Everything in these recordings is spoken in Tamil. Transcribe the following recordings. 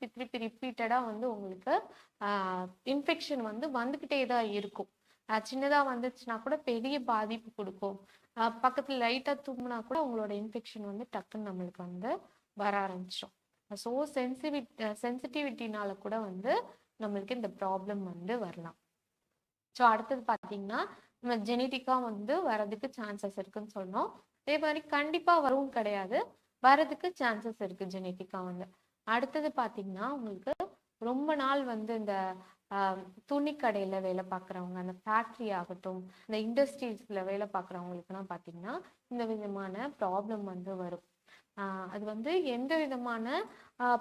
திருப்பி திருப்பி ரிப்பீட்டடா வந்து உங்களுக்கு இன்ஃபெக்ஷன் வந்து வந்துக்கிட்டே தான் இருக்கும். ஆஹ் சின்னதா வந்துச்சுன்னா கூட பெரிய பாதிப்பு கொடுக்கும். ஆஹ் பக்கத்துல லைட்டா தும்முனா கூட உங்களோட இன்ஃபெக்ஷன் வந்து டக்குன்னு நம்மளுக்கு வந்து வர ஆரம்பிச்சிடும். ஸோ சென்சிவி சென்சிட்டிவிட்டினால கூட வந்து நம்மளுக்கு இந்த ப்ராப்ளம் வந்து வரலாம். ஸோ அடுத்தது பார்த்தீங்கன்னா நம்ம ஜெனட்டிக்காக வந்து வரதுக்கு சான்சஸ் இருக்குன்னு சொன்னோம். அதே மாதிரி கண்டிப்பாக வரவும் கிடையாது. வரதுக்கு சான்சஸ் இருக்கு ஜெனட்டிக்காக வந்து. அடுத்தது பார்த்தீங்கன்னா உங்களுக்கு ரொம்ப நாள் வந்து இந்த துணி கடையில் வேலை பார்க்குறவங்க அந்த ஃபேக்ட்ரி ஆகட்டும் இந்த இண்டஸ்ட்ரீஸில் வேலை பார்க்குறவங்களுக்குலாம் பார்த்தீங்கன்னா இந்த விதமான ப்ராப்ளம் வந்து வரும். அது வந்து எந்த விதமான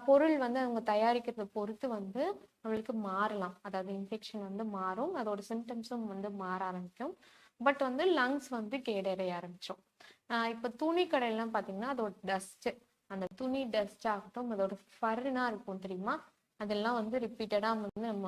பொருள் வந்து அவங்க தயாரிக்கிறத பொறுத்து வந்து நம்மளுக்கு மாறலாம். அதாவது இன்ஃபெக்ஷன் வந்து மாறும் அதோட சிம்டம்ஸும் வந்து மாற ஆரம்பிக்கும். பட் வந்து லங்ஸ் வந்து கேடடைய ஆரம்பிச்சோம் இப்போ துணி கடையெல்லாம் பார்த்தீங்கன்னா அதோட டஸ்ட்டு அந்த துணி டஸ்ட் ஆகட்டும் அதோட ஃபர்னா இருக்கும் தெரியுமா? அதெல்லாம் வந்து ரிப்பீட்டடாக வந்து நம்ம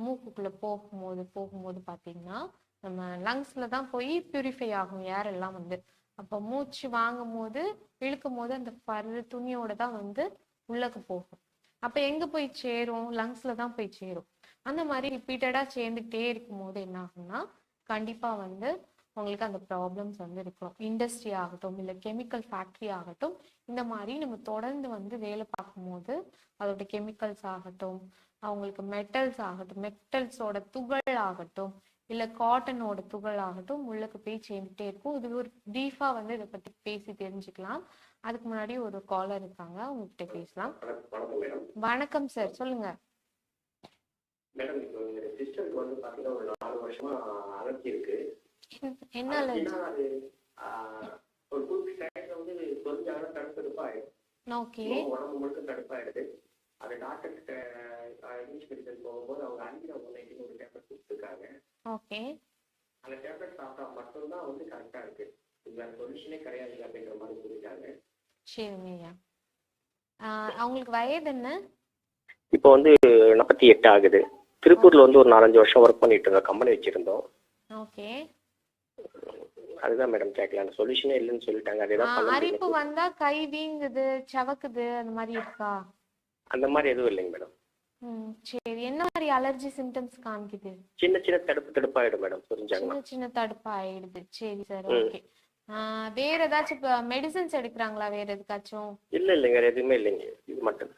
மூக்குக்குள்ள போகும்போது போகும்போது பார்த்தீங்கன்னா நம்ம லங்ஸ்ல தான் போய் பியூரிஃபை ஆகும் ஏர் எல்லாம் வந்து. அப்போ மூச்சு வாங்கும் போது இழுக்கும் போது அந்த ஃபர் துணியோட தான் வந்து உள்ளக்கு போகும். அப்ப எங்க போய் சேரும்? லங்ஸ்ல தான் போய் சேரும். அந்த மாதிரி ரிப்பீட்டடா சேர்ந்துக்கிட்டே இருக்கும் போது என்ன ஆகும்னா கண்டிப்பா வந்து உங்களுக்கு அந்த ப்ராப்ளம்ஸ் வந்து இருக்கும் இண்டஸ்ட்ரி ஆகட்டும் இல்லை கெமிக்கல் ஃபேக்ட்ரி ஆகட்டும் இந்த மாதிரி நம்ம தொடர்ந்து வந்து வேலை பார்க்கும்போது அதோட கெமிக்கல்ஸ் ஆகட்டும் அவங்களுக்கு மெட்டல்ஸ் ஆகட்டும் மெட்டல்ஸோட துகள் ஆகட்டும் இல்லை காட்டனோட துகள் ஆகட்டும் உள்ளுக்கு போய் சேர்ந்துட்டே இருக்கும். இது ஒரு ப்ரீஃபாக வந்து இதை பற்றி பேசி தெரிஞ்சுக்கலாம். அதுக்கு முன்னாடி ஒரு காலர் இருக்காங்க உங்ககிட்ட பேசலாம். வணக்கம் வணக்கம் சார் சொல்லுங்க. மேடம் இப்போ எங்க சிஸ்டருக்கு வந்து பாத்தீங்கன்னா ஒரு நாலு வருஷமா அலர்ஜி இருக்கு. என்ன ஒரு குறிப்பிட்ட வந்து ஓகே உடம்பு முழுக்க தடுப்பாயிடுது. அது டாக்டர் கிட்ட இங்கிலீஷ் மெடிசன் போகும்போது அவங்க ஒரு டேப்லெட் கொடுத்துருக்காங்க. ஓகே அந்த டேப்லெட் சாப்பிட்டா மட்டும்தான் வந்து கரெக்டா இருக்கு. வேற சொல்யூஷனே கிடையாது அப்படிங்கிற மாதிரி சொல்லிட்டாங்க. சரிங்க ஐயா. ஆஹ் அவங்களுக்கு வயது என்ன? இப்போ வந்து நாற்பத்தி எட்டு ஆகுது. திருப்பூர்ல வந்து ஒரு நாலஞ்சு வருஷம் ஒர்க் பண்ணிட்டு இருந்தோம் கம்பெனி வச்சிருந்தோம். ஓகே அதுதான் மேடம் கேட்கல அந்த சொல்யூஷனே இல்லைன்னு சொல்லிட்டாங்க. அதே அரிப்பு வந்தா கை வீங்குது சவக்குது அந்த மாதிரி இருக்கா? அந்த மாதிரி எதுவும் இல்லைங்க மேடம் சரி. என்ன மாதிரி அலர்ஜி சிம்டம்ஸ் காமிக்குது? சின்ன சின்ன தடுப்பு தடுப்பாயிடும் மேடம் புரிஞ்சாங்களா? சின்ன சின்ன தடுப்பு ஆயிடுது சரி சார். ஓகே வேற ஏதாச்சும் மெடிசன்ஸ் எடுக்கிறாங்களா? வேற எதுக்காச்சும்? இல்ல இல்லைங்க. வேற எதுவுமே இல்லைங்க. இது மட்டும்.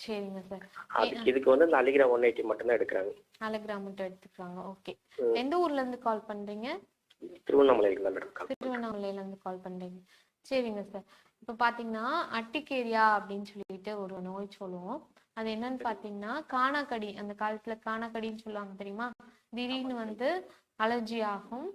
சரிங்க சார் அதுக்கு இதுக்கு வந்து இந்த அலிகிரா ஒன் எயிட்டி மட்டும் தான் எடுக்கிறாங்க. அலகிராம் மட்டும் எடுத்துக்கிறாங்க. ஓகே. எந்த ஊர்ல இருந்து கால் பண்றீங்க? தான் மேடம் திருவண்ணாமலையில இருந்து கால் பண்றீங்க. சரிங்க சார் இப்போ பாத்தீங்கன்னா அட்டிகேரியா அப்படின்னு சொல்லிட்டு ஒரு நோய் சொல்லுவோம். அது என்னன்னு பாத்தீங்கன்னா காணாக்கடி அந்த காலத்துல காணாக்கடின்னு சொல்லுவாங்க தெரியுமா? திடீர்னு வந்து அலர்ஜி ஆகும்.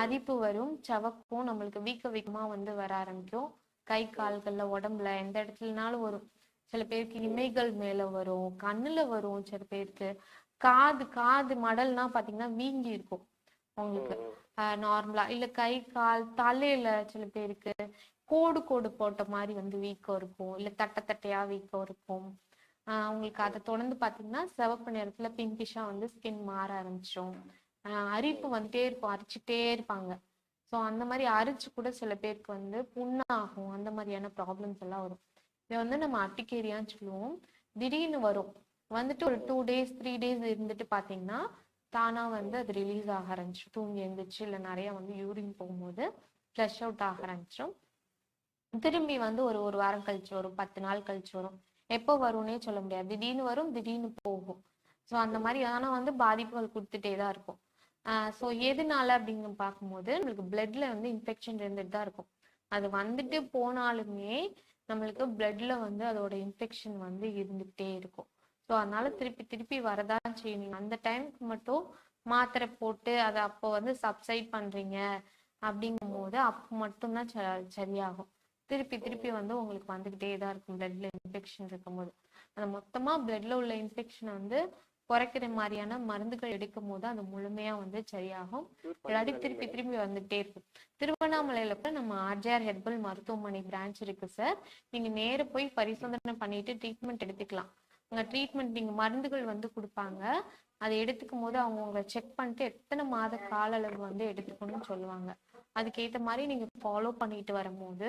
அரிப்பு வரும் சவக்கும் நம்மளுக்கு வீக்க வீக்கமா வந்து வர ஆரம்பிக்கும். கை கால்கள்ல உடம்புல எந்த இடத்துலனாலும் வரும். சில பேருக்கு இமைகள் மேல வரும் கண்ணுல வரும் சில பேருக்கு. காது காது மடல்னா பாத்தீங்கன்னா வீங்கி இருக்கும். உங்களுக்கு. நார்மலா இல்ல கை கால் தலையில சில பேருக்கு கோடு கோடு போட்ட மாதிரி வந்து வீக்கம் இருக்கும். இல்ல தட்டை தட்டையா வீக்கம் இருக்கும். ஆஹ் அவங்களுக்கு அதை தொடர்ந்து பாத்தீங்கன்னா சிவப்பு நேரத்துல பிங்கிஷா வந்து ஸ்கின் மாற ஆரம்பிச்சிடும் ஆஹ் அரிப்பு வந்துட்டே இருக்கும். அரிச்சுட்டே இருப்பாங்க. ஸோ அந்த மாதிரி அரிச்சு கூட சில பேருக்கு வந்து புண்ணாகும். அந்த மாதிரியான ப்ராப்ளம்ஸ் எல்லாம் வரும். இதை வந்து நம்ம அட்டிக்கேரியான்னு சொல்லுவோம். திடீர்னு வரும். வந்துட்டு ஒரு டூ டேஸ் த்ரீ டேஸ் இருந்துட்டு பாத்தீங்கன்னா தானா வந்து அது ரிலீஸ் ஆக ஆரம்பிச்சிடும் தூங்கி எழுந்துச்சு இல்லை நிறைய வந்து யூரின் போகும்போது ஃப்ளஷ் அவுட் ஆக ஆரம்பிச்சிடும் திரும்பி வந்து ஒரு ஒரு வாரம் கழிச்சு வரும். பத்து நாள் கழிச்சு வரும். எப்போ வரும்னே சொல்ல முடியாது. திடீர்னு வரும் திடீர்னு போகும். ஸோ அந்த மாதிரி ஆனால் வந்து பாதிப்புகள் கொடுத்துட்டே தான் இருக்கும். ஸோ எதனால அப்படின்னு பார்க்கும்போது நம்மளுக்கு பிளட்ல வந்து இன்ஃபெக்ஷன் இருந்துட்டு தான் இருக்கும். அது வந்துட்டு போனாலுமே நம்மளுக்கு பிளட்ல வந்து அதோட இன்ஃபெக்ஷன் வந்து இருந்துகிட்டே இருக்கும். ஸோ அதனால திருப்பி திருப்பி வரதான் செய்யணும். அந்த டைம்க்கு மட்டும் மாத்திரை போட்டு அதை அப்போ வந்து சப்சைட் பண்றீங்க அப்படிங்கும் போது அப்போ மட்டும்தான் ச- சரியாகும். திருப்பி திருப்பி வந்து உங்களுக்கு வந்துகிட்டே தான் இருக்கும் பிளட்ல இன்ஃபெக்ஷன் இருக்கும்போது. அந்த மொத்தமா பிளட்ல உள்ள இன்ஃபெக்ஷனை வந்து குறைக்கிற மாதிரியான மருந்துகள் எடுக்கும் போது அது முழுமையா வந்து சரியாகும். இல்லாட்டி திருப்பி திருப்பி வந்துட்டே இருக்கும். திருவண்ணாமலையில கூட நம்ம ஆர்ஜிஆர் ஹெர்பல் மருத்துவமனை பிரான்ச் இருக்கு சார். நீங்க நேர போய் பரிசோதனை பண்ணிட்டு ட்ரீட்மெண்ட் எடுத்துக்கலாம். ட்ரீட்மெண்ட் நீங்க மருந்துகள் வந்து கொடுப்பாங்க. அதை எடுத்துக்கும் போது அவங்க உங்களை செக் பண்ணிட்டு எத்தனை மாத கால அளவு வந்து எடுத்துக்கணும்னு சொல்லுவாங்க. அதுக்கேற்ற மாதிரி நீங்க ஃபாலோ பண்ணிட்டு வரும்போது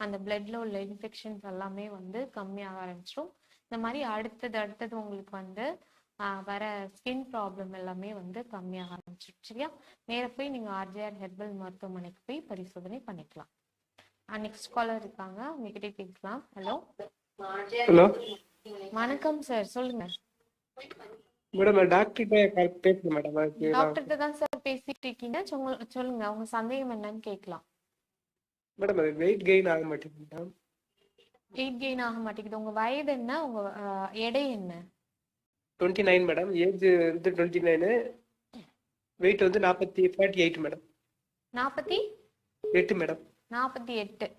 அந்த பிளட்ல உள்ள இன்ஃபெக்ஷன்ஸ் எல்லாமே வந்து கம்மியாக ஆரம்பிச்சிடும். இந்த மாதிரி அடுத்தது அடுத்தது உங்களுக்கு வந்து வர ஸ்கின் ப்ராப்ளம் எல்லாமே வந்து கம்மியாக ஆரம்பிச்சிடும் சரியா? நேராக போய் நீங்கள் ஆர்ஜிஆர் ஹெர்பல் மருத்துவமனைக்கு போய் பரிசோதனை பண்ணிக்கலாம். நெக்ஸ்ட் காலர் இருக்காங்க. உங்ககிட்ட பேசலாம் ஹலோ ஹலோ வணக்கம் சார் சொல்லுங்க. மேடம் நான் டாக்டர்கிட்ட கால் பேசுறேன் மேடம். டாக்டர்கிட்ட தான் சார் பேசிட்டு இருக்கீங்க. சொல்லுங்க- உங்க சந்தேகம் என்னன்னு கேட்கலாம். மேடம் அது வெயிட் கெயின் ஆக மாட்டேங்குது மேடம். வெயிட் கெயின் ஆக மாட்டேங்குது. உங்க வயது என்ன? உங்க எடை என்ன? Twenty nine madam. ஏஜ் வந்து டுவெண்ட்டி நைனு வெயிட் வந்து நாற்பத்தி ஃபார்ட்டி எயிட் மேடம். நாற்பத்தி எட்டு மேடம். நாற்பத்தி எட்டு.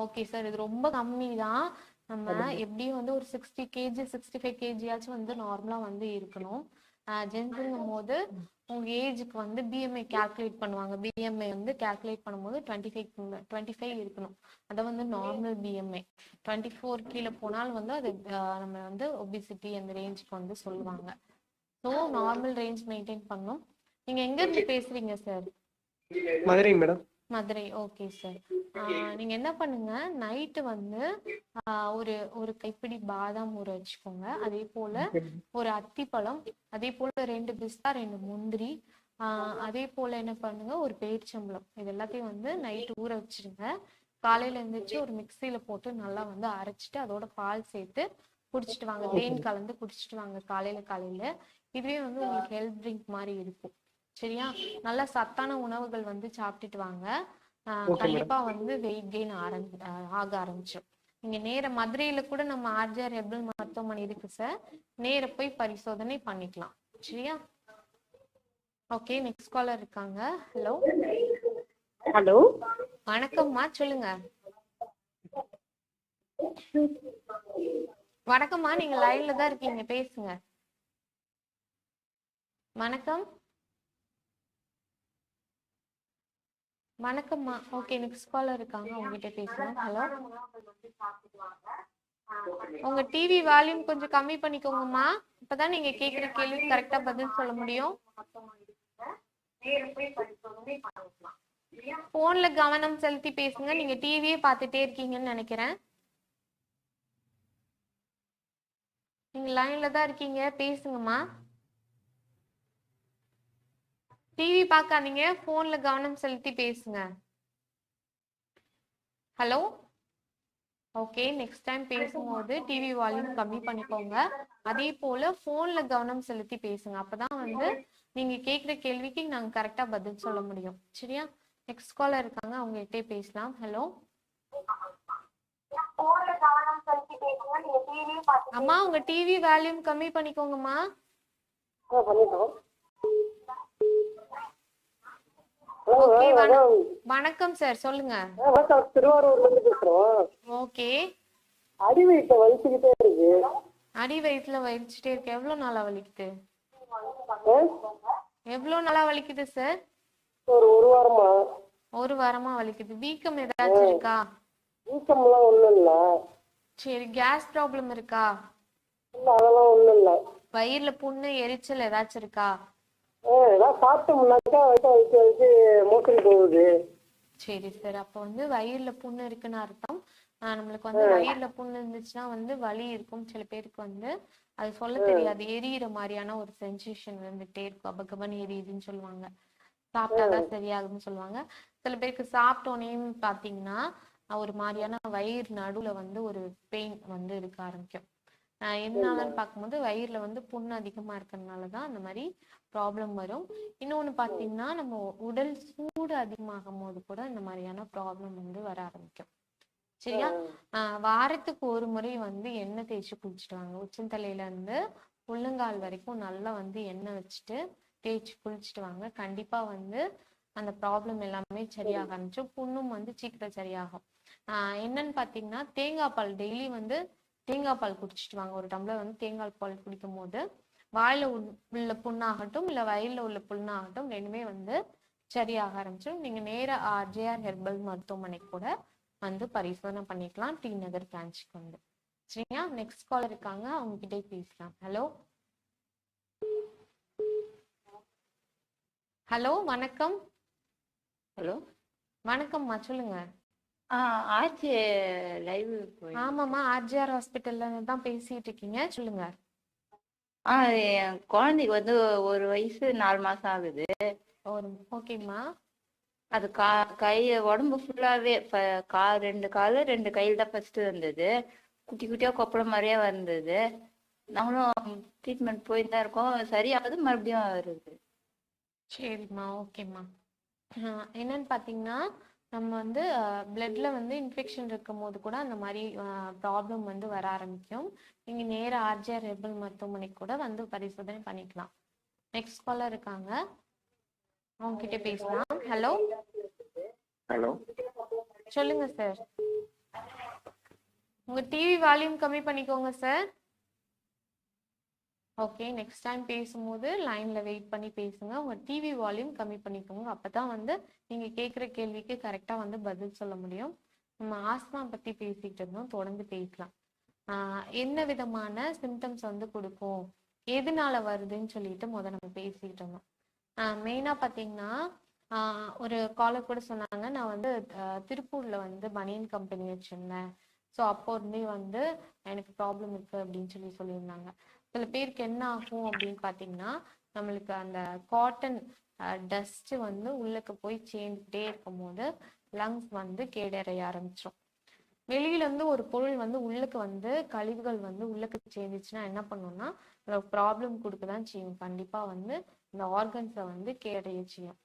Okay sir. இது ரொம்ப கம்மி தான். நம்ம எப்படியும் வந்து ஒரு சிக்ஸ்டி கேஜி சிக்ஸ்டி ஃபைவ் கேஜியாச்சும் வந்து நார்மலாக வந்து இருக்கணும். ஜென்ஸுங்கும் போது உங்க ஏஜுக்கு வந்து பிஎம்ஐ கால்குலேட் பண்ணுவாங்க. பிஎம்ஐ வந்து கால்குலேட் பண்ணும்போது டுவெண்ட்டி ஃபைவ் டுவெண்ட்டி ஃபைவ் இருக்கணும். அதை வந்து நார்மல் பிஎம்ஐ டுவெண்ட்டி ஃபோர் கீழே போனாலும் வந்து அது நம்ம வந்து ஒபிசிட்டி அந்த ரேஞ்சுக்கு வந்து சொல்லுவாங்க. ஸோ நார்மல் ரேஞ்ச் மெயின்டைன் பண்ணணும் நீங்க எங்க இருந்து பேசுறீங்க சார் மதுரைங்க மேடம் மதுரை. ஓகே சார் நீங்க என்ன பண்ணுங்க நைட்டு வந்து ஒரு ஒரு கைப்பிடி பாதாம் ஊற வச்சுக்கோங்க. அதே போல ஒரு அத்திப்பழம் அதே போல ரெண்டு பிஸ்தா ரெண்டு முந்திரி ஆஹ் அதே போல என்ன பண்ணுங்க ஒரு பேரிச்சம்பழம். இது எல்லாத்தையும் வந்து நைட்டு ஊற வச்சிருங்க. காலையில எழுந்திரிச்சு ஒரு மிக்சியில போட்டு நல்லா வந்து அரைச்சிட்டு அதோட பால் சேர்த்து குடிச்சிட்டு வாங்க. தேன் கலந்து குடிச்சிட்டு வாங்க காலையில காலையில. இதுவே வந்து உங்களுக்கு ஹெல்த் ட்ரிங்க் மாதிரி இருக்கும். சரியா? நல்ல சத்தான உணவுகள் வந்து சாப்பிட்டுட்டு வாங்க. கண்டிப்பா வந்து வெயிட் கெயின் ஆரம்பி ஆக ஆரம்பிச்சிடும் நீங்க நேர மதுரையில கூட நம்ம ஆர்ஜிஆர் ஹெர்பல் மருத்துவமனை இருக்கு சார். நேர போய் பரிசோதனை பண்ணிக்கலாம். சரியா? ஓகே நெக்ஸ்ட் காலர் இருக்காங்க. ஹலோ? ஹலோ? வணக்கம்மா சொல்லுங்க. வணக்கம்மா நீங்க லைன்ல தான் இருக்கீங்க பேசுங்க. வணக்கம். வணக்கம்மா. ஓகே நெக்ஸ்ட் காலர் இருக்காங்க. உங்ககிட்ட பேசலாம் ஹலோ உங்க டிவி வால்யூம் கொஞ்சம் கம்மி பண்ணிக்கோங்கம்மா. அப்பதான் நீங்க கேக்குற கேள்வி கரெக்டா பதில் சொல்ல முடியும். போன்ல கவனம் செலுத்தி பேசுங்க. நீங்க டிவியே பார்த்துட்டே இருக்கீங்கன்னு நினைக்கிறேன். நீங்க லைன்ல தான் இருக்கீங்க. பேசுங்கம்மா. டிவி பார்க்காதீங்க ஃபோன்ல கவனம் செலுத்தி பேசுங்க. ஹலோ ஓகே நெக்ஸ்ட் டைம் பேசும்போது டிவி வால்யூம் கம்மி பண்ணிக்கோங்க. அதே போல ஃபோன்ல கவனம் செலுத்தி பேசுங்க. அப்பதான் வந்து நீங்க கேக்குற கேள்விக்கு நாங்க கரெக்டா பதில் சொல்ல முடியும். சரியா? நெக்ஸ்ட் காலர் இருக்காங்க. அவங்க கிட்டே பேசலாம். ஹலோ அம்மா உங்க டிவி வால்யூம் கம்மி பண்ணிக்கோங்கம்மா. ஓகே வணக்கம் சார் சொல்லுங்க. வணக்கம் திருவாரூர்ல இருந்து பேசுறோம். ஓகே. அடி வயிற்ற வலிச்சுக்கிட்டே இருக்கு. அடி வயிற்றுல வலிச்சுட்டே இருக்கு. எவ்வளவு நாளா வலிக்குது? எவ்வளவு நாளா வலிக்குது சார்? ஒரு ஒரு வாரமா. ஒரு வாரமா வலிக்குது. வீக்கம் ஏதாச்சும் இருக்கா? வீக்கம்லாம் ஒண்ணும் இல்ல. சரி கேஸ் ப்ராப்ளம் இருக்கா? இல்ல அதெல்லாம் ஒண்ணும் இல்ல. வயிறுல புண்ணு எரிச்சல் ஏதாச்சும் இருக்கா? ஏதாவது சாப்பிட்டோம்னாக்கா வயிற்ற வலிச்சு வலிச்சு மோஷன் போகுது. சரி சார் அப்போ வந்து வயிறுல புண்ணு இருக்குன்னு அர்த்தம். நம்மளுக்கு வந்து வயிறுல புண்ணு இருந்துச்சுன்னா வந்து வலி இருக்கும். சில பேருக்கு வந்து அது சொல்ல தெரியாது. எரியிற மாதிரியான ஒரு சென்சேஷன் வந்துட்டே இருக்கும். அபகபன் எரியுதுன்னு சொல்லுவாங்க. சாப்பிட்டாதான் சரியாகும்னு சொல்லுவாங்க. சில பேருக்கு சாப்பிட்டோன்னே பாத்தீங்கன்னா ஒரு மாதிரியான வயிறு நடுவுல வந்து ஒரு பெயின் வந்து இருக்க ஆரம்பிக்கும். எதனாலன்னு பார்க்கும்போது வயிறுல வந்து புண்ணு அதிகமா இருக்கறதுனால தான் அந்த மாதிரி ப்ராப்ளம் வரும். இன்னொன்னு பாத்தீங்கன்னா நம்ம உடல் சூடு அதிகமாகும் போது கூட இந்த மாதிரியான ப்ராப்ளம் வந்து வர ஆரம்பிக்கும். சரியா? வாரத்துக்கு ஒரு முறை வந்து எண்ணெய் தேய்ச்சி குளிச்சுட்டு வாங்க உச்சந்தலையில இருந்து உள்ளங்கால் வரைக்கும் நல்லா வந்து எண்ணெய் வச்சுட்டு தேய்ச்சி குளிச்சுட்டு வாங்க கண்டிப்பா வந்து அந்த ப்ராப்ளம் எல்லாமே சரியாக ஆரம்பிச்சு புண்ணும் வந்து சீக்கிரம் சரியாகும். ஆஹ் என்னன்னு பாத்தீங்கன்னா தேங்காய் பால் டெய்லி வந்து தேங்காய் பால் குடிச்சிட்டு வாங்க. ஒரு டம்ளர் வந்து தேங்காய் பால் குடிக்கும் போது வாயில உள்- உள்ள புண்ணாகட்டும் இல்ல வயிறுல உள்ள புண்ணாகட்டும் ரெண்டுமே வந்து சரியாக ஆரம்பிச்சிடும். நீங்க நேரா ஆர்ஜேஆர் ஹெர்பல் மருத்துவமனை கூட வந்து பரிசோதனை பண்ணிக்கலாம். டி நகர் பிரான்ச்சுக்கு வந்து. சரியா நெக்ஸ்ட் கால் இருக்காங்க. அவங்க கிட்டே பேசலாம். ஹலோ ஹலோ வணக்கம். ஹலோ வணக்கம்மா சொல்லுங்க. ஆ ஆச்சு லைவ் போய் ஆமாம்மா ஆர்ஜிஆர் ஹாஸ்பிட்டல்ல தான் பேசிட்டு இருக்கீங்க. சொல்லுங்க. ஆ என் குழந்தைக்கு வந்து ஒரு வயசு நாலு மாசம் ஆகுது. ஒரு ஓகேம்மா. அது கா கை உடம்பு ஃபுல்லாவே கா ரெண்டு காலு ரெண்டு கையில் தான் ஃபர்ஸ்ட் வந்தது. குட்டி குட்டியா கொப்பளம் மாதிரியே வந்தது. நாங்களும் ட்ரீட்மெண்ட் தான் இருக்கோம். சரியாகுது மறுபடியும் வருது. சரிம்மா ஓகேம்மா. என்னன்னு பார்த்தீங்கன்னா நம்ம வந்து பிளட்ல வந்து இன்ஃபெக்ஷன் இருக்கும் போது கூட அந்த மாதிரி ப்ராப்ளம் வந்து வர ஆரம்பிக்கும். நீங்கள் நேரா ஆர்ஜிஆர் ஹெர்பல் மருத்துவமனைக்கு கூட வந்து பரிசோதனை பண்ணிக்கலாம். நெக்ஸ்ட் காலர் இருக்காங்க. அவங்க கிட்ட பேசலாம். ஹலோ ஹலோ சொல்லுங்க சார் உங்க டிவி வால்யூம் கம்மி பண்ணிக்கோங்க சார் ஓகே நெக்ஸ்ட் டைம் பேசும்போது லைன்ல வெயிட் பண்ணி பேசுங்க. உங்க டிவி வால்யூம் கம்மி பண்ணிக்கோங்க. அப்பதான் வந்து நீங்க கேட்குற கேள்விக்கு கரெக்டா வந்து பதில் சொல்ல முடியும். நம்ம ஆஸ்மா பத்தி பேசிக்கிட்டு இருந்தோம். தொடர்ந்து பேசலாம். என்ன விதமான சிம்டம்ஸ் வந்து கொடுக்கும்? எதனால வருதுன்னு சொல்லிட்டு முத நம்ம பேசிக்கிட்டு இருந்தோம். மெயினா பாத்தீங்கன்னா ஒரு காலர் கூட சொன்னாங்க. நான் வந்து திருப்பூரில் திருப்பூர்ல வந்து பனியன் கம்பெனி வச்சிருந்தேன். ஸோ அப்போ இருந்தே வந்து எனக்கு ப்ராப்ளம் இருக்கு அப்படின்னு சொல்லி சொல்லியிருந்தாங்க. சில பேருக்கு என்ன ஆகும் அப்படின்னு பார்த்தீங்கன்னா நம்மளுக்கு அந்த காட்டன் டஸ்ட் வந்து உள்ளுக்கு போய் சேர்ந்துக்கிட்டே இருக்கும் போது லங்ஸ் வந்து கேடடைய ஆரம்பிச்சிடும் வெளியில இருந்து ஒரு பொருள் வந்து உள்ளுக்கு வந்து கழிவுகள் வந்து உள்ளுக்கு சேர்ந்துச்சுன்னா என்ன பண்ணும்னா ப்ராப்ளம் கொடுக்க தான் செய்யும். கண்டிப்பா வந்து இந்த ஆர்கன்ஸை வந்து கேடைய செய்யும்.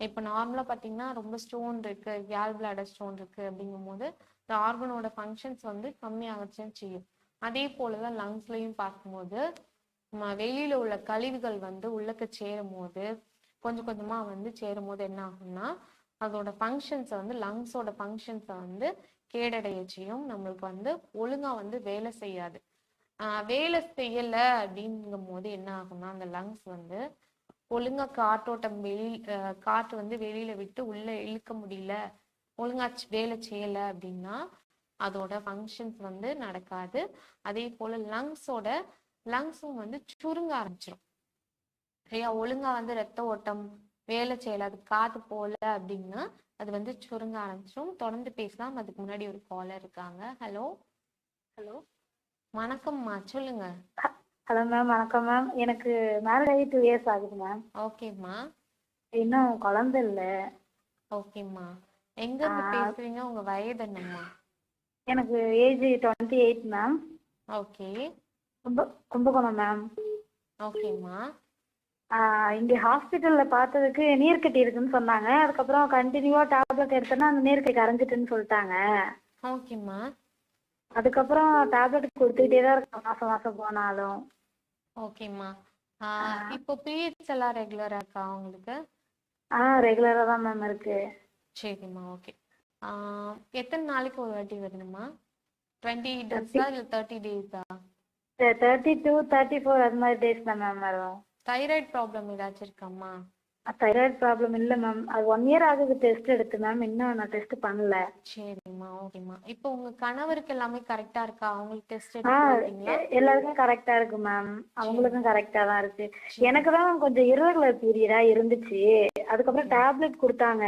இப்போ நார்மலாக பார்த்தீங்கன்னா ரொம்ப ஸ்டோன் இருக்கு கேல் பிளாடர் ஸ்டோன் இருக்கு அப்படிங்கும் போது இந்த ஆர்கனோட ஃபங்க்ஷன்ஸ் வந்து கம்மியாகச்சுன்னு செய்யும். அதே போலதான் லங்ஸ்லயும் பார்க்கும்போது நம்ம வெளியில உள்ள கழிவுகள் வந்து உள்ளக்க சேரும் போது கொஞ்சம் கொஞ்சமா வந்து சேரும் போது என்ன ஆகும்னா அதோட ஃபங்க்ஷன்ஸை வந்து லங்ஸோட ஃபங்க்ஷன்ஸை வந்து கேடடைய செய்யும் நம்மளுக்கு வந்து ஒழுங்கா வந்து வேலை செய்யாது. ஆஹ் வேலை செய்யல அப்படிங்கும் போது என்ன ஆகும்னா அந்த லங்ஸ் வந்து ஒழுங்கா காற்றோட்டம் வெளி காற்று வந்து வெளியில விட்டு உள்ள இழுக்க முடியல ஒழுங்கா வேலை செய்யல அப்படின்னா அதோட ஃபங்க்ஷன்ஸ் வந்து நடக்காது. அதே போல லங்ஸோட லங்ஸும் வந்து சுருங்க ஆரம்பிச்சிடும் சரியா? ஒழுங்கா வந்து ரத்த ஓட்டம் வேலை செய்யல அது காத்து போல அப்படின்னா அது வந்து சுருங்க ஆரம்பிச்சிடும் தொடர்ந்து பேசலாம். அதுக்கு முன்னாடி ஒரு காலர் இருக்காங்க. ஹலோ ஹலோ வணக்கம்மா சொல்லுங்க. ஹலோ மேம் வணக்கம் மேம் எனக்கு மேரேஜ் ஆகி டூ இயர்ஸ் ஆகுது மேம் ஓகேம்மா இன்னும் குழந்தை இல்லை. ஓகேம்மா எங்க இருந்து. பேசுறீங்க? உங்க வயது என்னம்மா? எனக்கு age twenty eight ma'am okay கும்ப கும்பகோணம் மேம் ஓகேம்மா இங்கே ஹாஸ்பிட்டலில் பார்த்ததுக்கு நீர்க்கட்டி இருக்குன்னு சொன்னாங்க. அதுக்கப்புறம் கண்டினியூவாக டேப்லெட் எடுத்தேன்னா அந்த நீர்க்கட்டி கரைஞ்சிட்டுன்னு சொல்லிட்டாங்க. ஓகேம்மா அதுக்கப்புறம் டேப்லெட் கொடுத்துக்கிட்டே தான் இருக்கேன் மாதம் மாதம் போனாலும். ஓகேம்மா இப்போ பீரியட்ஸ் எல்லாம் ரெகுலரா இருக்கா உங்களுக்கு? ஆ ரெகுலராக தான் மேம் இருக்கு. சரிம்மா ஓகே எத்தனை நாளைக்கு ஒரு வாட்டி வரணுமா? டுவெண்ட்டி டேஸா இல்லை தேர்ட்டி டேஸா தேர்ட்டி டூ தேர்ட்டி ஃபோர் அது மாதிரி டேஸ் தான் மேம் வரும். தைராய்டு ப்ராப்ளம் ஏதாச்சும் இருக்காம்மா? தைராய்டு ப்ராப்ளம் இல்லை மேம் அது ஒன் இயர் ஆகுது டெஸ்ட் எடுத்து மேம் இன்னும் நான் டெஸ்ட் பண்ணல. சரிம்மா ஓகேம்மா. இப்போ உங்க கணவருக்கு எல்லாமே கரெக்டா இருக்கா? அவங்களுக்கு டெஸ்ட் எடுத்து எல்லாருக்கும் கரெக்டா இருக்கு மேம் அவங்களுக்கும் கரெக்டா தான் இருக்கு. எனக்கு தான் கொஞ்சம் irregular பீரியடா இருந்துச்சு. அதுக்கப்புறம் டேப்லெட் கொடுத்தாங்க.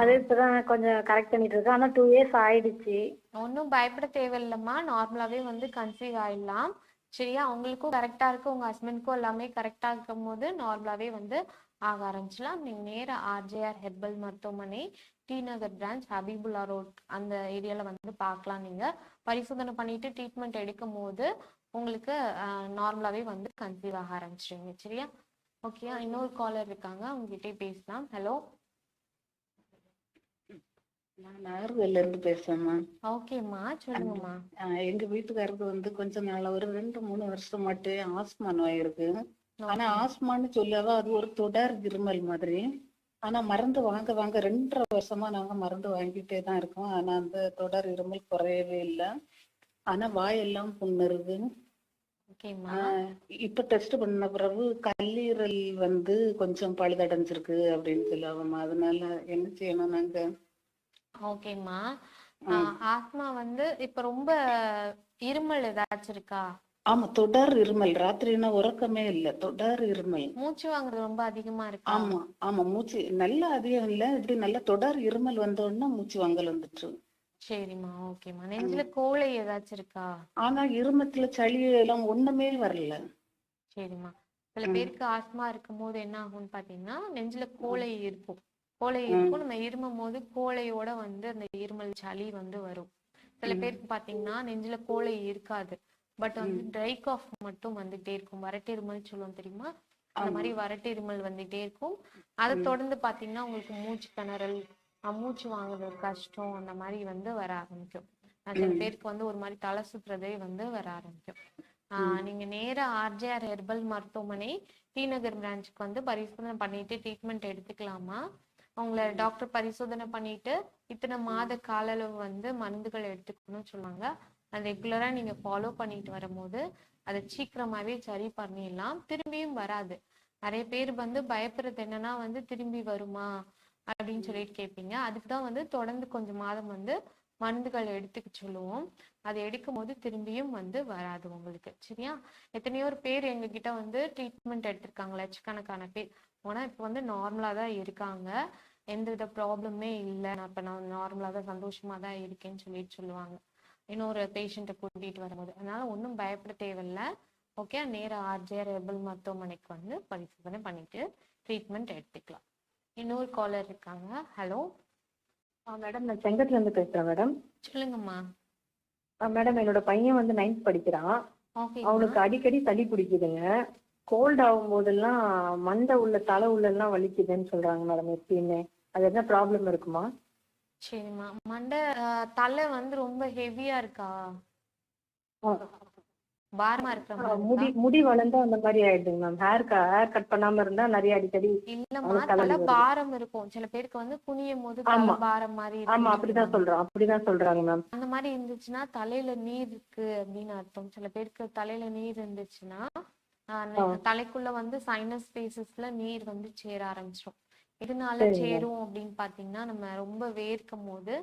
அது இப்பதான் கொஞ்சம் கரெக்ட் பண்ணிட்டு இருக்கேன். ஆனா டூ இயர்ஸ் ஆயிடுச்சு. ஒன்றும் பயப்பட தேவையில்லைம்மா. நார்மலாகவே வந்து கன்சீவ் ஆயிடலாம். சரியா? அவங்களுக்கும் கரெக்டாக இருக்கு. உங்கள் ஹஸ்பண்ட்க்கும் எல்லாமே கரெக்டாக இருக்கும் போது நார்மலாகவே வந்து ஆக ஆரம்பிச்சலாம் நீங்கள் நேரா ஆர்ஜேஆர் ஹெர்பல் மருத்துவமனை T Nagar branch Habibullah road அந்த ஏரியாவில் வந்து பார்க்கலாம் நீங்கள் பரிசோதனை பண்ணிட்டு ட்ரீட்மெண்ட் எடுக்கும் போது உங்களுக்கு நார்மலாகவே வந்து கன்சீவ் ஆக ஆரம்பிச்சிருவீங்க சரியா? ஓகேயா இன்னொரு காலர் இருக்காங்க. அவங்ககிட்டயே பேசலாம். ஹலோ நான் நாகர்கோயில்ல இருந்து பேசுறேம்மா ஓகேம்மா சொல்லுங்கம்மா ஆஹ் எங்க வீட்டுக்காரருக்கு வந்து கொஞ்ச நாள் ஒரு ரெண்டு மூணு வருஷம் மட்டும் ஆஸ்மா நோய் இருக்கு. ஆனா ஆஸ்மான்னு சொல்லாதான் அது ஒரு தொடர் இருமல் மாதிரி. ஆனா மருந்து வாங்க வாங்க ரெண்டரை வருஷமா நாங்க மருந்து வாங்கிட்டே தான் இருக்கோம். ஆனா அந்த தொடர் இருமல் குறையவே இல்லை. ஆனா வாயெல்லாம் புண்ணுருது. ஓகேம்மா ஆஹ் இப்ப டெஸ்ட் பண்ண பிறகு கல்லீரல் வந்து கொஞ்சம் பழுதடைஞ்சிருக்கு அப்படின்னு சொல்லாம அதனால என்ன செய்யணும் நாங்க? ஓகேம்மா. ஆஸ்மா வந்து இப்ப ரொம்ப இருமல் ஏதாச்சும் இருக்கா? ஆமா தொடர் இருமல். ராத்திரினா உறக்கமே இல்ல. தொடர் இருமல். மூச்சு வாங்குறது ரொம்ப அதிகமா இருக்கா? ஆமா ஆமா. மூச்சு நல்ல அதிகம் இல்ல. இப்படி நல்ல தொடர் இருமல் வந்த உடனே மூச்சு வாங்கல் வந்துட்டு சரிம்மா ஓகேம்மா. நெஞ்சில கோழை ஏதாச்சும் இருக்கா? ஆனா இருமத்துல சளி எல்லாம் ஒண்ணுமே வரல. சரிம்மா. சில. பேருக்கு ஆஸ்மா இருக்கும் போது என்ன ஆகும்னு பாத்தீங்கன்னா நெஞ்சில கோழை இருக்கும். கோழை இருக்கும். நம்ம இருமும் போது கோழையோட வந்து அந்த இருமல் சளி வந்து வரும். சில. பேருக்கு பாத்தீங்கன்னா நெஞ்சில கோழை இருக்காது. பட் வந்து ட்ரை காஃப் மட்டும் வந்துட்டே இருக்கும். வறட்டு இருமல் சொல்லுவோம் தெரியுமா? அந்த. மாதிரி வறட்டு இருமல் வந்துட்டே இருக்கும். அதை. தொடர்ந்து பாத்தீங்கன்னா உங்களுக்கு மூச்சு திணறல் அஹ் மூச்சு வாங்குறது கஷ்டம் அந்த மாதிரி வந்து வர ஆரம்பிக்கும். சில. பேருக்கு வந்து ஒரு மாதிரி தலை சுத்துறதே வந்து வர ஆரம்பிக்கும். ஆஹ் நீங்க நேரா ஆர்ஜிஆர் ஹெர்பல் மருத்துவமனை டி நகர் பிரான்ச்சுக்கு வந்து பரிசோதனை பண்ணிட்டு ட்ரீட்மெண்ட் எடுத்துக்கலாமா? அவங்கள டாக்டர் பரிசோதனை பண்ணிட்டு இத்தனை மாத கால அளவு வந்து மருந்துகள் எடுத்துக்கணும்னு சொல்லுவாங்க. அது ரெகுலரா நீங்க ஃபாலோ பண்ணிட்டு வரும்போது அதை சீக்கிரமாவே சரி பண்ணிடலாம். திரும்பியும் வராது. நிறைய பேர் வந்து பயப்படுறது என்னன்னா வந்து திரும்பி வருமா அப்படின்னு சொல்லிட்டு கேட்பீங்க. அதுக்கு தான் வந்து தொடர்ந்து கொஞ்சம் மாதம் வந்து மருந்துகள் எடுத்துக்க சொல்லுவோம். அதை எடுக்கும் போது திரும்பியும் வந்து வராது உங்களுக்கு. சரியா? எத்தனையோ பேர் எங்ககிட்ட வந்து ட்ரீட்மெண்ட் எடுத்திருக்காங்க. லட்சக்கணக்கான பேர். ஆனா இப்போ வந்து நார்மலா தான் இருக்காங்க. எந்தவித ப்ராப்ளமே இல்லை. நான் இப்போ நான் நார்மலா தான் சந்தோஷமா தான் இருக்கேன்னு சொல்லிட்டு சொல்லுவாங்க. இன்னொரு பேஷண்ட்டை கூட்டிட்டு வரும்போது. அதனால ஒன்றும் பயப்பட தேவையில்ல. ஓகே நேரா ஆர்ஜிஆர் ஹெர்பல் மருத்துவமனைக்கு வந்து பரிசோதனை பண்ணிட்டு ட்ரீட்மெண்ட் எடுத்துக்கலாம். இன்னொரு காலர் இருக்காங்க. ஹலோ மேடம் நான் செங்கத்துல இருந்து பேசுறேன் மேடம் சொல்லுங்கம்மா. மேடம் என்னோட பையன் வந்து நைன்த் படிக்கிறான். அவனுக்கு அடிக்கடி சளி பிடிக்குதுங்க. கோல்ட் ஆகும் போதெல்லாம் மண்டை உள்ள தலை உள்ள எல்லாம் வலிக்குதுன்னு சொல்றாங்க மேடம் எப்பயுமே அது என்ன ப்ராப்ளம் இருக்குமா சரிம்மா மண்டை தலை வந்து ரொம்ப ஹெவியா இருக்கா பாரமா இருக்கிற மாதிரி முடி இருக்கா? முடி வளர்ந்தா அந்த மாதிரி ஆயிடுதுங்க மேம் ஹேர் ஹேர் கட் பண்ணாம இருந்தா நிறைய அடிக்கடி இல்லம்மா தலை. பாரம் இருக்கும் சில பேருக்கு வந்து குனியும் போது. பாரம் மாதிரி ஆமா அப்படிதான். சொல்றான் அப்படிதான் சொல்றாங்க மேம் அந்த மாதிரி இருந்துச்சுன்னா தலையில நீர் இருக்கு அப்படின்னு அர்த்தம் சில பேருக்கு தலையில நீர் இருந்துச்சுன்னா. தலைக்குள்ள வந்து சைனஸ் ஸ்பேசஸ்ல நீர் வந்து சேர ஆரம்பிச்சிடும் சரிங்க. சேரும் அப்படின்னு பாத்தீங்கன்னா நம்ம ரொம்ப வேர்க்கும் போது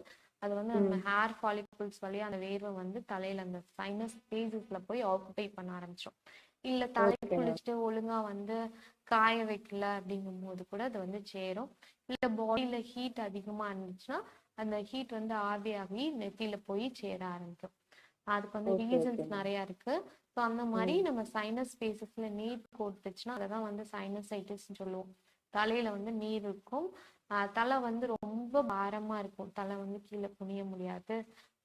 அது வந்து நம்ம ஹேர் ஃபாலிகல்ஸ் வழியா அந்த வேர்வை வந்து தலையில அந்த சைனஸ் ஸ்பேசஸ்ல போய் ஆக்குபை பண்ண ஆரம்பிச்சிடும் இல்ல தலை. குளிச்சுட்டு ஒழுங்கா வந்து காய வைக்கல அப்படிங்கும் போது கூட அது வந்து சேரும். இல்ல பாடியில ஹீட் அதிகமா இருந்துச்சுன்னா அந்த ஹீட் வந்து ஆவி ஆகி நெத்தியில போய் சேர ஆரம்பிக்கும். அதுக்கு வந்து ரீசன்ஸ். நிறைய இருக்கு. ஸோ அந்த மாதிரி நம்ம சைனஸ் ஸ்பேசஸ்ல நீர் கோர்த்துச்சுன்னா அதை தான் வந்து சைனசைட்டிஸ் சொல்லுவோம். தலையில வந்து நீர் இருக்கும். தலை வந்து ரொம்ப பாரமா இருக்கும். தலை வந்து கீழே குனிய முடியாது.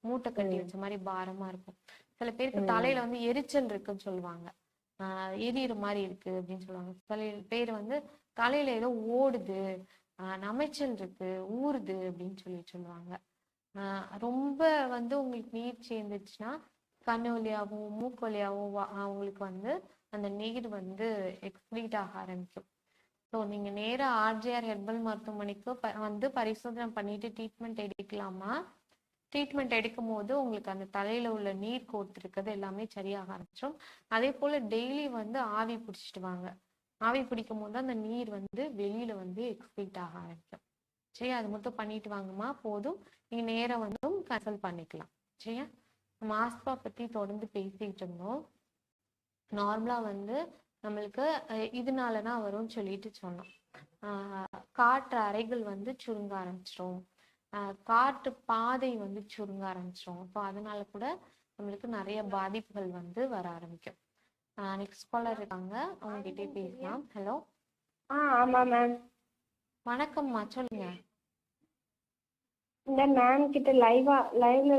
மூட்டை கட்டி வச்ச மாதிரி பாரமா இருக்கும். சில பேருக்கு தலையில வந்து எரிச்சல் இருக்குன்னு சொல்லுவாங்க. ஆஹ் எரியிற மாதிரி இருக்கு அப்படின்னு சொல்லுவாங்க. சில பேர் வந்து தலையில ஏதோ ஓடுது ஆஹ் நமைச்சல் இருக்கு ஊறுது அப்படின்னு சொல்லி சொல்லுவாங்க. ரொம்ப வந்து உங்களுக்கு நீர் சேர்ந்துச்சுன்னா கண்ணு வழியாகவும் மூக்கு வழியாகவும் வா- அவங்களுக்கு வந்து அந்த நீர் வந்து எக்ஸ்க்ரீட் ஆக ஆரம்பிக்கும். ஸோ நீங்க நேராக ஆர்ஜிஆர் ஹெர்பல் மருத்துவமனைக்கு ப- வந்து பரிசோதனை பண்ணிட்டு ட்ரீட்மெண்ட் எடுக்கலாமா? ட்ரீட்மெண்ட் எடுக்கும் போது உங்களுக்கு அந்த தலையில உள்ள நீர் கோர்த்துருக்கிறது எல்லாமே சரியாக ஆரம்பிச்சிடும் அதே போல டெய்லி வந்து ஆவி பிடிச்சிட்டு வாங்க. ஆவி பிடிக்கும் போது அந்த நீர் வந்து வெளியில வந்து எக்ஸ்பீட் ஆக ஆரம்பிக்கும். சரி அது மட்டும் பண்ணிட்டு வாங்கம்மா போதும். நீங்க நேரா வந்து கன்சல்ட் பண்ணிக்கலாம். சரியா? நம்ம ஆஸ்பா பத்தி தொடர்ந்து பேசிட்டு இருந்தோம். நார்மலா வந்து நம்மளுக்கு அஹ், இதனால தான் வரும்னு சொல்லிட்டு சொன்னோம் காற்று அறைகள் வந்து சுருங்க ஆரம்பிச்சிரும். ஆஹ், காற்று பாதை வந்து சுருங்க ஆரம்பிச்சிரும். ஸோ அதனால கூட நம்மளுக்கு நிறைய பாதிப்புகள் வந்து வர ஆரம்பிக்கும். நெக்ஸ்ட் காலர் இருக்காங்க. அவங்க கிட்டே பேசலாம். ஹலோ ஆ ஆமா மேம் வணக்கம்மா. சொல்லுங்க. இந்த மேம் கிட்ட லைவா லைவ்ல